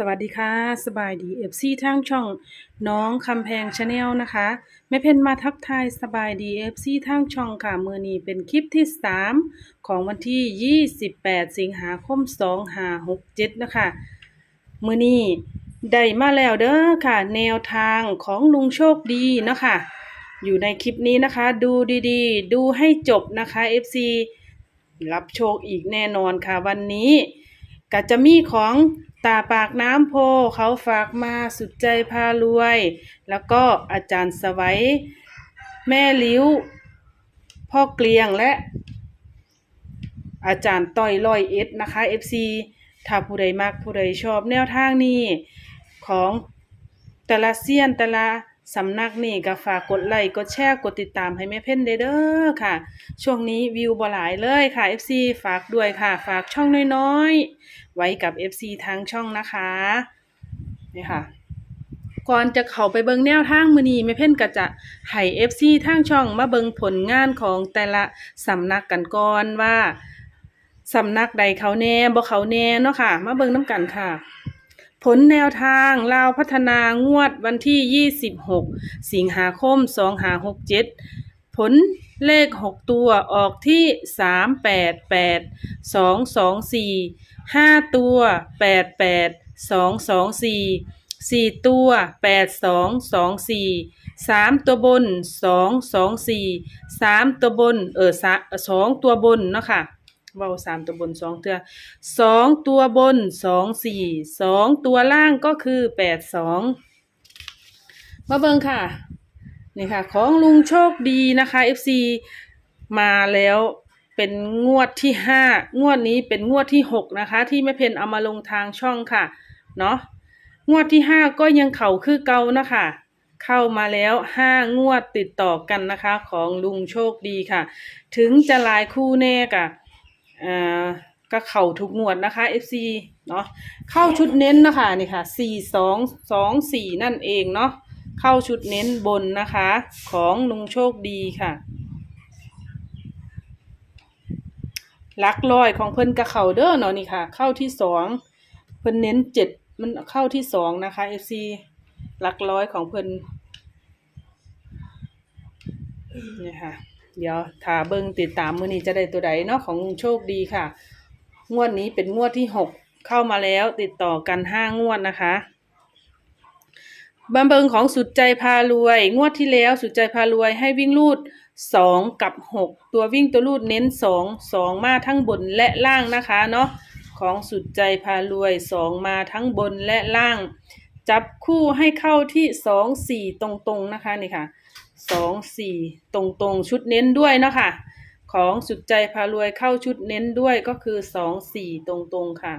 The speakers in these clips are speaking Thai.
สวัสดีค่ะสบายดีเอฟซีทางช่องน้องคำแพงชาแนลนะคะแม่เพนมาทักทายสบายดีเอฟซีทางช่องค่ะมือนี้เป็นคลิปที่ 3 ของวันที่ 28 สิงหาคม2567 นะคะ มือนี้ได้มาแล้วเด้อค่ะ แนวทางของลุงโชคดีนะคะ อยู่ในคลิปนี้นะคะ ดูดีๆ ดูให้จบนะคะ FC รับโชคอีกแน่นอนค่ะวันนี้ก็จะมีของ ตาปากน้ำโพเขาฝากมาสุดใจพารวย แล้วก็อาจารย์สวัย แม่ลิ้ว พ่อเกลียงและ อาจารย์ต้อยลอยเอ็ดนะคะ FC ถ้าผู้ใดมักผู้ใดชอบแนวทางนี้ของแต่ละเซียนแต่ละสำนักนี่ก็ฝากกดไลค์กดแชร์กดติดตามให้แม่เพ่นเด้อเด้อค่ะ ช่วงนี้วิวบ่หลายเลยค่ะ FC ฝากด้วยค่ะ ฝากช่องน้อยๆ ไว้กับ FC ทางช่องนะคะนี่ค่ะ ก่อนจะเข้าไปเบิงแนวทางมือนี้แม่เพ่นก็จะให้ FC ทางช่องมาเบิงผลงานของแต่ละสำนักกันก่อนว่าสำนักใดเขาแน่บ่เขาแน่เนาะค่ะ มาเบิงน้ำกันค่ะผลแนวทางลาวพัฒนางวดวันที่ 26 สิงหาคม 2567 ผลเลข 6 ตัวออกที่ 3 8 8 2 2 4 5ตัว8 8 2 2 4 4ตัว8 2 2 4 3ตัวบน2 2 4 3ตัวบนเออสองตัวบนเนาะค่ะเว้าสามตัวบนสองเตือสองตัวบนสองสี่สองตัวล่างก็คือแปดสองมาเบิ่งค่ะนี่ค่ะ ของลุงโชคดีนะคะ FC มาแล้ว เป็นงวดที่ห้างวดนี้เป็นงวดที่หกนะคะ ที่แม่เพนเอามาลงทางช่องค่ะเนาะงวดที่ห้าก็ยังเข่าคือเก่านะคะเข้ามาแล้วห้างวดติดต่อกันนะคะ ของลุงโชคดีค่ะ ถึงจะลายคู่แน่กะอ่าก็เข่าทุกงวดนะคะ FC เนาะเข้าชุดเน้นนะคะนี่ค่ะสี่สองสองสี่นั่นเองเนาะเข้าชุดเน้นบนนะคะ ของลุงโชคดีค่ะห ลักลอยของเพิ่นกระเข่าเด้อเนาะนี่ค่ะ เข้าที่สองเพิ่นเน้นเจ็ดมันเข้าที่สองนะคะ FC หลักร้อยของเพิ่นนี่ค่ะ เดี๋ยวถ้าเบิงติดตามมือนี้จะได้ตัวใดเนาะของลุงโชคดีค่ะ งวดนี้เป็นงวดที่หกเข้ามาแล้วติดต่อกันห้างวดนะคะบัมเบิงของสุดใจพารวย งวดที่แล้วสุดใจพารวยให้วิ่งลูด สองกับหกตัววิ่งตัวลูดเน้นสองสองมาทั้งบนและล่างนะคะเนาะของสุดใจพารวยสองมาทั้งบนและล่าง จับคู่ให้เข้าที่สองสี่ตรงๆนะคะนี่ค่ะสองสี่ตรงตรงๆชุดเน้นด้วยเนาะค่ะของสุดใจพารวยเข้าชุดเน้นด้วยก็คือสองสี่ตรงตรงๆค่ะ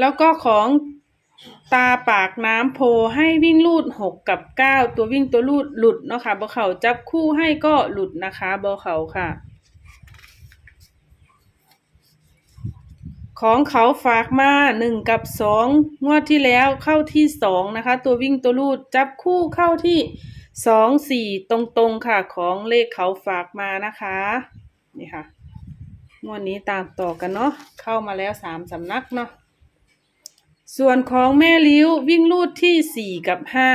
แล้วก็ของ ตาปากน้ำโพให้วิ่งลูดหกกับเก้าตัววิ่งตัวลูดหลุดเนาะค่ะบอเขาจับคู่ให้ก็หลุดนะคะบอเขาค่ะ ของเขาฝากมาหนึ่งกับสองงวดที่แล้วเข้าที่สองนะคะ ตัววิ่งตัวลูดจับคู่เข้าที่สองสี่ตรงๆค่ะของเลขเขาฝากมานะคะนี่ค่ะงวดนี้ตามต่อกันเนาะเข้ามาแล้วสามสำนักเนาะ ส่วนของแม่ลิ้ววิ่งลูดที่สี่กับห้า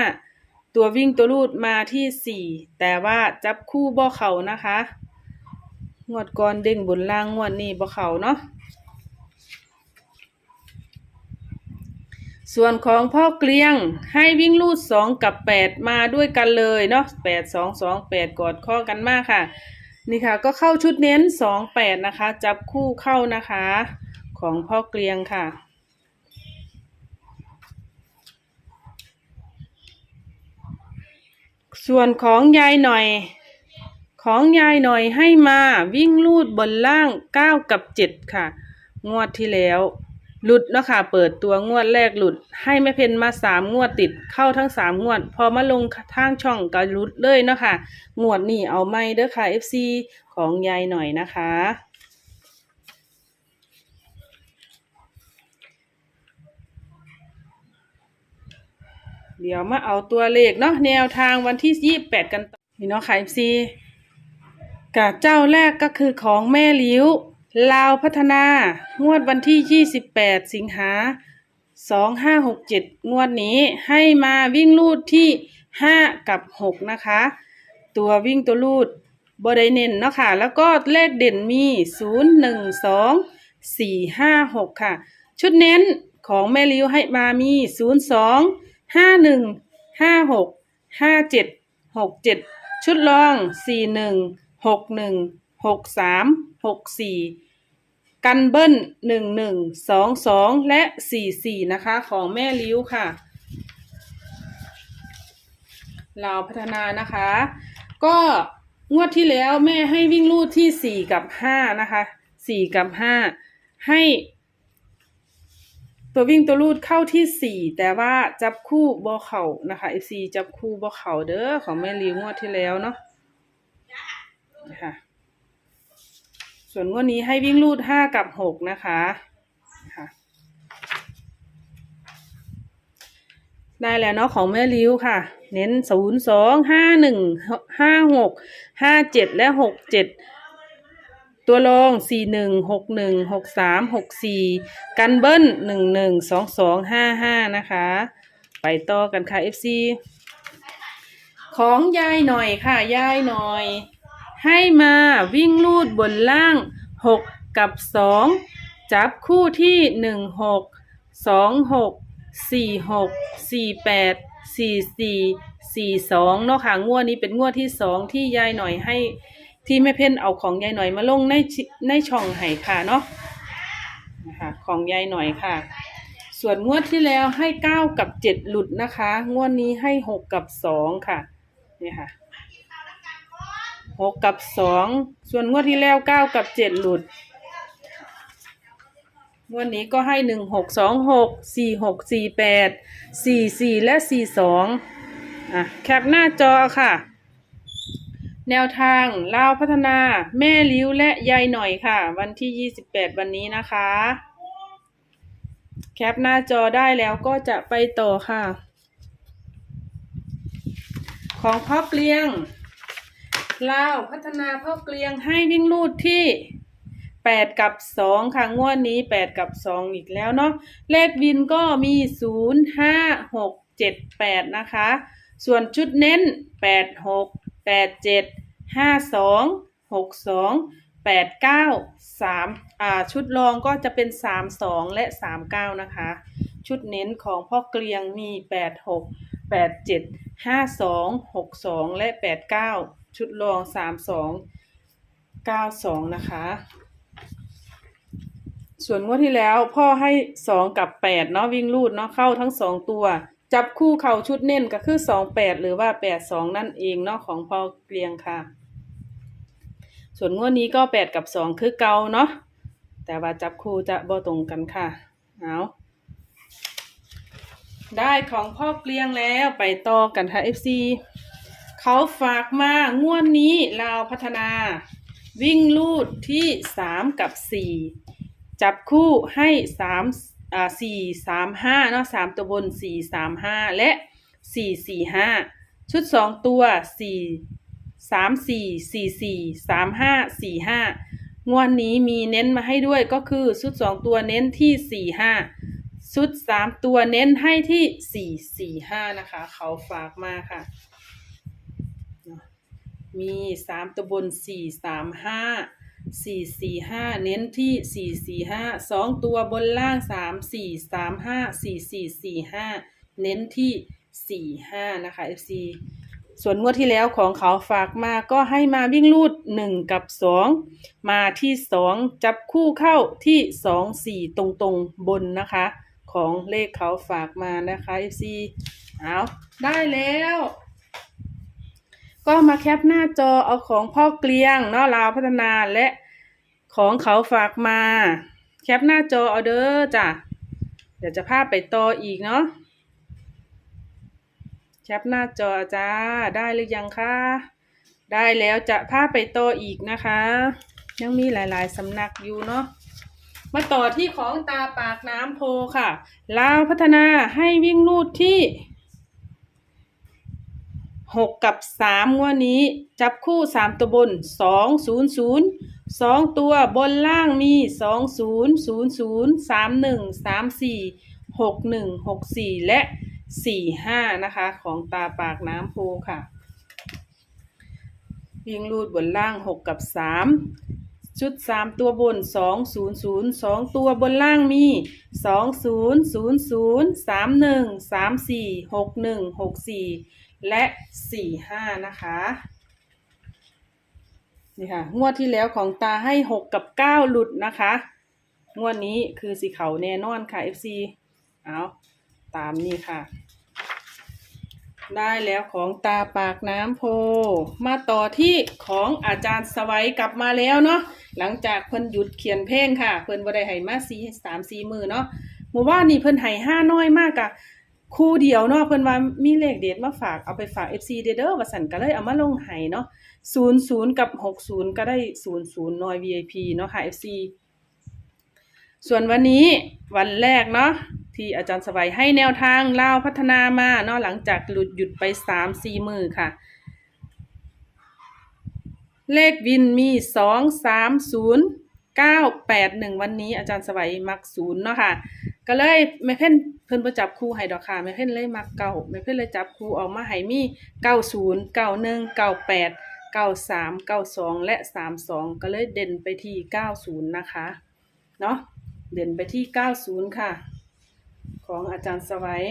ตัววิ่งตัวลูดมาที่สี่แต่ว่าจับคู่บ่เขานะคะ งวดก่อนเด้งบนล่างงวดนี้บ่เขาเนาะส่วนของพ่อเกลียงให้วิ่งลูดสองกับแปดมาด้วยกันเลยเนาะแปดสองสองแปดกอดข้อกันมากค่ะ นี่ค่ะก็เข้าชุดเน้นสองแปดนะคะ จับคู่เข้านะคะ ของพ่อเกลียงค่ะ ส่วนของยายหน่อย ของยายหน่อยให้มาวิ่งลูดบนล่างเก้ากับเจ็ดค่ะ งวดที่แล้วหลุดเนาะค่ะ เปิดตัวงวดแรกหลุด ให้แม่เพนมาสามงวดติดเข้าทั้งสามงวด พอมาลงทางช่องก็หลุดเลยเนาะค่ะ งวดนี้เอาไม่เด้อค่ะ FC ของยายหน่อยนะคะ เดี๋ยวมาเอาตัวเลขเนาะแนวทางวันที่ยี่แปดกันต่อนี่เนาะค่ะ FC กับเจ้าแรกก็คือของแม่ลิ้วลาวพัฒนางวดวันที่ 28 สิงหา 2567 งวดนี้ให้มาวิ่งลูดที่ 5 กับ 6 นะคะ ตัววิ่งตัวลูดบไดเน้นเนาะค่ะ แล้วก็เลขเด่นมี 0 1 2 4 5 6 ค่ะ ชุดเน้นของแม่ลิ้วให้มามี 0 2 5 1 5 6 5 7 6 7ชุดรอง4 1 6 1 6 3 6 4กันเบิ้ลหนึ่งหนึ่งสองสองและสี่สี่นะคะของแม่ลิ้วค่ะ เราพัฒนานะคะ ก็งวดที่แล้วแม่ให้วิ่งลูดที่สี่กับห้านะคะสี่กับห้าให้ ตัววิ่งตัวลูดเข้าที่สี่แต่ว่าจับคู่บอเข่านะคะ FC จับคู่บอเข่าเด้อของแม่ลิ้วงวดที่แล้วเนาะนะคะส่วนงวดนี้ให้วิ่งลูดห้ากับหกนะคะค่ะได้แล้วเนาะของแม่ริ้วค่ะ เน้นศูนย์สองห้าหนึ่งห้าหกห้าเจ็ดและหกเจ็ด ตัวรองสี่หนึ่งหกหนึ่งหกสามหกสี่กันเบิ้ลหนึ่งหนึ่งสองสองห้าห้านะคะ ไปต่อกันค่ะ FC ของยายหน่อยค่ะยายหน่อย ให้มาวิ่งลูดบนล่างหกกับสองจับคู่ที่หนึ่งหกสองหกสี่หกสี่แปดสี่สี่สี่สองเนาะค่ะงวดนี้เป็นงวดที่สองที่ยายหน่อยให้ ที่แม่เพ่นเอาของยายหน่อยมาลงในในช่องไห้ค่ะเนาะนะคะของยายหน่อยค่ะ ส่วนงวดที่แล้วให้เก้ากับเจ็ดหลุดนะคะ งวดนี้ให้หกกับสองค่ะนี่ค่ะหกกับสองส่วนงวดที่แล้วเก้ากับเจ็ดหลุดงวดนี้ก็ให้หนึ่งหกสองหกสี่หกสี่แปดสี่สี่และสี่สองอะแคปหน้าจอค่ะ แนวทางลาวพัฒนาแม่ลิ้วและยายหน่อยค่ะ วันที่ยี่สิบแปดวันนี้นะคะ แคปหน้าจอได้แล้วก็จะไปต่อค่ะ ของพ่อเกลียงลาวพัฒนาพ่อเกลียงให้วิ่งลูดที่แปดกับสองค่ะ งวดนี้แปดกับสองอีกแล้วเนาะเลขวินก็มีศูนย์ห้าหกเจ็ดแปดนะคะ ส่วนชุดเน้นแปดหก แปดเจ็ดห้าสองหกสองแปดเก้าสามอ่าชุดรองก็จะเป็นสามสองและสามเก้านะคะ ชุดเน้นของพ่อเกลียงมีแปดหกแปดเจ็ดห้าสองหกสองและแปดเก้าชุดรองสามสองเก้าสองนะคะ ส่วนงวดที่แล้วพ่อให้สองกับแปดเนาะวิ่งลูดเนาะเข้าทั้งสองตัว จับคู่เข่าชุดเน้นก็คือสองแปดหรือว่าแปดสองนั่นเองเนาะของพ่อเกลียงค่ะ ส่วนงวดนี้ก็แปดกับสองคือเกาเนาะแต่ว่าจับคู่จะบ่ตรงกันค่ะเอาได้ของพ่อเกลียงแล้วไปต่อกันค่ะ FC เขาฝากมางวดนี้ลาพัฒนา วิ่งลูดที่สามกับสี่จับคู่ให้สาม สี่สามห้าเนาะสามตัวบนสี่สามห้าและสี่สี่ห้าชุดสองตัวสี่สามสี่สี่สี่สามห้าสี่ห้างวดนี้มีเน้นมาให้ด้วยก็คือชุดสองตัวเน้นที่สี่ห้าชุดสามตัวเน้นให้ที่สี่สี่ห้านะคะ เขาฝากมาค่ะ มีสามตัวบนสี่สามห้า สี่สี่ห้าเน้นที่สี่สี่ห้าสองตัวบนล่างสามสี่สามห้าสี่สี่สี่ห้าเน้นที่สี่ห้านะคะ FC ส่วนงวดที่แล้วของเขาฝากมาก็ให้มาวิ่งลูดหนึ่งกับสองมาที่สองจับคู่เข้าที่สองสี่ตรงตรงๆบนนะคะ ของเลขเขาฝากมานะคะ FC เอาได้แล้ว ก็มาแคปหน้าจอเอาของพ่อเกลียงเนาะลาวพัฒนาและของเขาฝากมา แคปหน้าจอเอาเด้อจ้ะเดี๋ยวจะพาไปต่ออีกเนาะแคปหน้าจอจ้าได้หรือยังคะได้แล้วจะพาไปต่ออีกนะคะ ยังมีหลายๆสำนักอยู่เนาะมาต่อที่ของตาปากน้ำโพค่ะลาวพัฒนาให้วิ่งลูดที่ หกกับสามงวดนี้ จับคู่สามตัวบนสองศูนย์ศูนย์สองตัวบนล่างมีสองศูนย์ศูนย์ศูนย์สามหนึ่งสามสี่หกหนึ่งหกสี่และสี่ห้านะคะ ของตาปากน้ำโพค่ะ วิ่งรูดบนล่างหกกับสามชุด 3 ตัวบน 2 0 0 2 ตัวบนล่างมี 2 0 0 0 3 1 3 4 6 1 6 4 และสี่ห้านะคะนี่ค่ะงวดที่แล้วของตาให้หกกับเก้าหลุดนะคะ งวดนี้คือสีเขาแน่นอนค่ะ FC เอาตามนี่ค่ะ ได้แล้วของตาปากน้ำโพ มาต่อที่ของอาจารย์สวัยกลับมาแล้วเนาะหลังจากเพิ่นหยุดเขียนเพลงค่ะ เพิ่นบ่ได้ให้มาสีสามสีมือเนาะหมู่บ้านนี่เพิ่นให้ห้าน้อยมากอะ คู่เดียวเนาะเพิ่นว่ามีเลขเด็ดมาฝากเอาไปฝาก FC เด้อเด้อว่าสั่นก็เลยเอามาลงให้เนาะศูนย์ศูนย์กับหกศูนย์ก็ได้ศูนย์ศูนย์น้อย VIP เนาะค่ะ FC ส่วนวันนี้วันแรกเนาะที่อาจารย์สบายให้แนวทางเล่าพัฒนามาเนาะหลังจากหลุดหยุดไปสามสี่มือค่ะ เลขวินมีสองสามศูนย์เก้าแปดหนึ่งวันนี้อาจารย์สบายมักศูนย์เนาะค่ะ ก็เลยแม่เพ่นเพิ่นประจับคู่ให้ดอกค่ะแม่เพ่นเลยมักเก้าแม่เพ่นเลยจับคู่ออกมาให้มีเก้าศูนย์เก้าหนึ่งเก้าแปดเก้าสามเก้าสองและสามสองก็เลยเด่นไปที่เก้าศูนย์นะคะเนาะเด่นไปที่เก้าศูนย์ค่ะ ของอาจารย์สวัย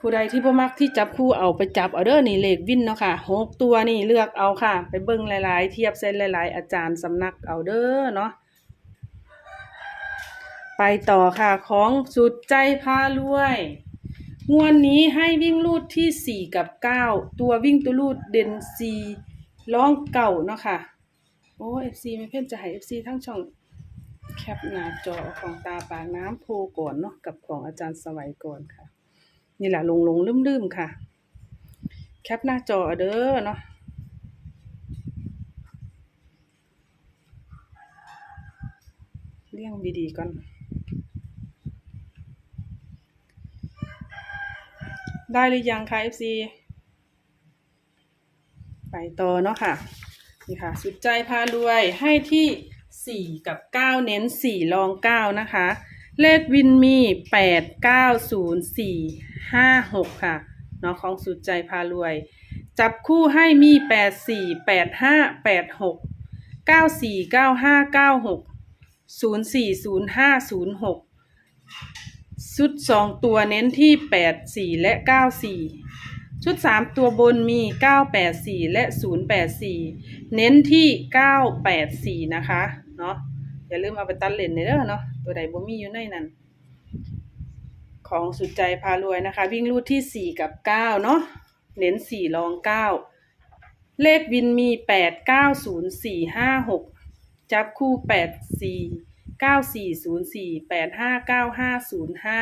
ผู้ใดที่บ่มักที่จับคู่เอาไปจับเอาเด้อนี่เลขวินเนาะค่ะหกตัวนี่เลือกเอาค่ะ ไปเบิ่งหลาย ๆ เทียบเส้นหลาย ๆ อาจารย์สำนักเอาเด้อเนาะ ไปต่อค่ะของสุดใจพารวยงวดนี้ให้วิ่งลูดที่สี่กับเก้าตัววิ่งตัวลูดเด่นสี่ร้องเก่าเนาะค่ะ โอ้เอฟซีไม่เพ่นจะให้เอฟซีทั้งช่องแคปหน้าจอของตาปากน้ำโพก่อนเนาะกับของอาจารย์สวัยก่อนค่ะ นี่แหละลงลงลืมลืมค่ะ แคปหน้าจอเอาเด้อเนาะเลี่ยงดีๆก่อน ได้หรือยังคะ FC ไปต่อเนาะค่ะ นี่ค่ะ สุดใจพารวยให้ที่สี่กับเก้าเน้นสี่รองเก้านะคะ เลขวินมีแปดเก้าศูนย์สี่ห้าหกค่ะเนาะของสุดใจพารวย จับคู่ให้มีแปดสี่แปดห้าแปดหกเก้าสี่เก้าห้าเก้าหกศูนย์สี่ศูนย์ห้าศูนย์หก ชุดสองตัวเน้นที่แปดสี่และเก้าสี่ชุดสามตัวบนมีเก้าแปดสี่และศูนย์แปดสี่เน้นที่เก้าแปดสี่นะคะเนาะอย่าลืมเอาไปตัดเลนเด้อเนาะตัวใดบ่มีอยู่ในนั้นของสุดใจพารวยนะคะ วิ่งรูดที่สี่กับเก้าเนาะเน้นสี่รองเก้าเลขวินมีแปดเก้าศูนย์สี่ห้าหกจับคู่แปดสี่ เก้าสี่ศูนย์สี่แปดห้าเก้าห้าศูนย์ห้า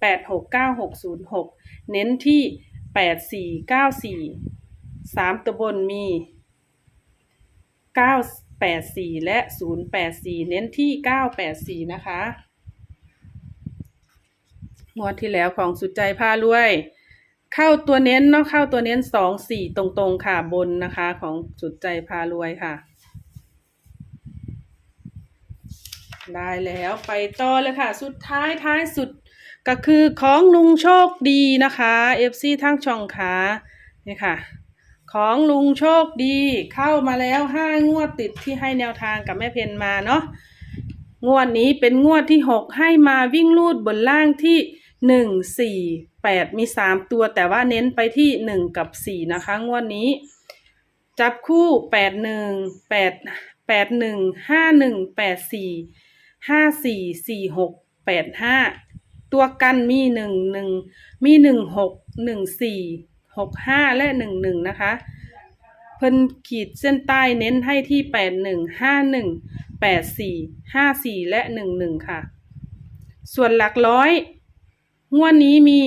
แปดหกเก้าหกศูนย์หกเน้นที่แปดสี่เก้าสี่สามตัวบนมีเก้าแปดสี่และศูนย์แปดสี่เน้นที่เก้าแปดสี่นะคะงวดที่แล้วของสุดใจพารวย เข้าตัวเน้นเนาะเข้าตัวเน้นสองสี่ตรงๆค่ะบนนะคะ ของสุดใจพารวยค่ะ ได้แล้วไปต่อเลยค่ะ สุดท้ายท้ายสุดก็คือของลุงโชคดีนะคะ FC ทั้งช่องขานี่ค่ะ ของลุงโชคดีเข้ามาแล้วห้างวดติดที่ให้แนวทางกับแม่เพนมาเนาะงวดนี้เป็นงวดที่หกให้มาวิ่งลูดบนล่างที่หนึ่งสี่แปดมีสามตัวแต่ว่าเน้นไปที่หนึ่งกับสี่นะคะ งวดนี้ จับคู่แปดหนึ่งแปดแปดหนึ่งห้าหนึ่งแปดสี่ ห้าสี่สี่หกแปดห้าตัวกันมีหนึ่งหนึ่งมีหนึ่งหกหนึ่งสี่หกห้าและหนึ่งหนึ่งนะคะ เพิ่นขีดเส้นใต้เน้นให้ที่แปดหนึ่งห้าหนึ่งแปดสี่ห้าสี่และหนึ่งหนึ่งค่ะ ส่วนหลักร้อยงวดนี้มี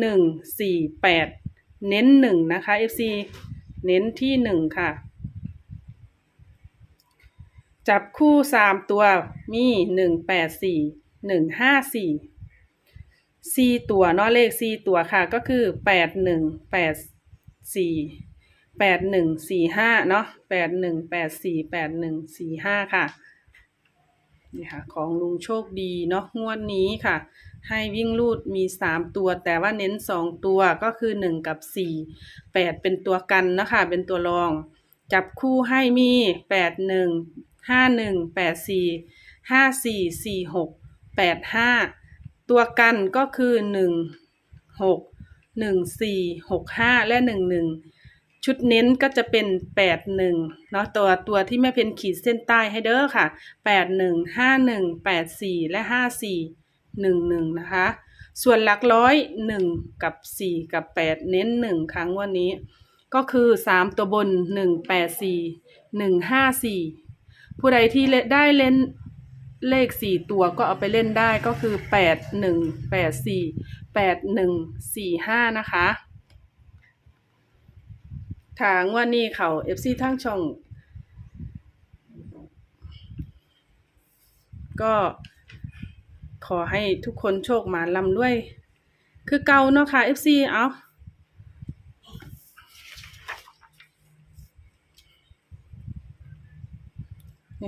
หนึ่งสี่แปดเน้นหนึ่งนะคะ FC เน้นที่หนึ่งค่ะ จับคู่สามตัวมีหนึ่งแปดสี่หนึ่งห้าสี่สี่ตัวเนาะเลขสี่ตัวค่ะ ก็คือแปดหนึ่งแปดสี่แปดหนึ่งสี่ห้าเนาะแปดหนึ่งแปดสี่แปดหนึ่งสี่ห้าค่ะนี่ค่ะ ของลุงโชคดีเนาะงวดนี้ค่ะ ให้วิ่งรูดมีสามตัว แต่ว่าเน้นสองตัวก็คือหนึ่งกับสี่แปดเป็นตัวกันนะคะเป็นตัวรอง จับคู่ให้มีแปดหนึ่ง ห้าหนึ่งแปดสี่ห้าสี่สี่หกแปดห้าตัวกันก็คือหนึ่งหกหนึ่งสี่หกห้าและหนึ่งหนึ่งชุดเน้นก็จะเป็นแปดหนึ่งเนาะตัวตัวที่แม่เพนขีดเส้นใต้ให้เด้อค่ะแปดหนึ่งห้าหนึ่งแปดสี่และห้าสี่หนึ่งหนึ่งนะคะ ส่วนหลักร้อยหนึ่งกับสี่กับแปดเน้นหนึ่งครั้งวันนี้ ก็คือสามตัวบนหนึ่งแปดสี่หนึ่งห้าสี่ ผู้ใดที่ได้เล่นเลขสี่ตัวก็เอาไปเล่นได้ก็คือแปดหนึ่งแปดสี่แปดหนึ่งสี่ห้านะคะทางว่านี่เขาเอฟซีทั้งช่อง ก็ขอให้ทุกคนโชคหมาลำด้วย คือเก่าเนาะค่ะ FC เอา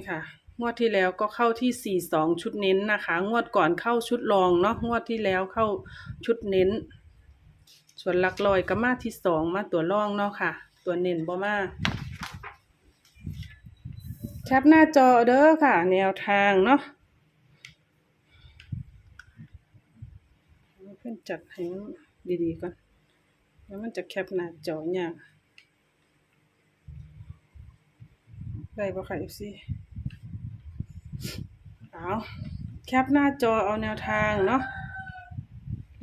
นี่ค่ะ งวดที่แล้วก็เข้าที่42ชุดเน้นนะคะ งวดก่อนเข้าชุดรองเนาะงวดที่แล้วเข้าชุดเน้น ส่วนหลักลอยก็มาที่สองมาตัวรองเนาะค่ะ ตัวเน้นบ่มาแคปหน้าจอเด้อค่ะ แนวทางเนาะเพื่อนจัดให้มันดีๆก่อนแล้วมันจะแคปหน้าจอยากได้ปะค่ะ FC เอาแคปหน้าจอเอาแนวทางเนาะ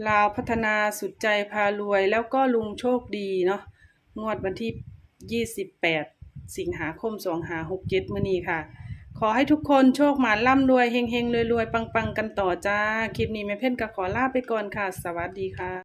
ลาวพัฒนาสุดใจพารวยแล้วก็ลุงโชคดีเนาะงวดวันที่ 28 สิงหาคม 2567มื้อนี้ค่ะ ขอให้ทุกคนโชคหมาล่ำรวยเฮงๆรวยๆ ปังๆ กันต่อจ้า คลิปนี้แม่เพ่นก็ขอลาไปก่อนค่ะ สวัสดีค่ะ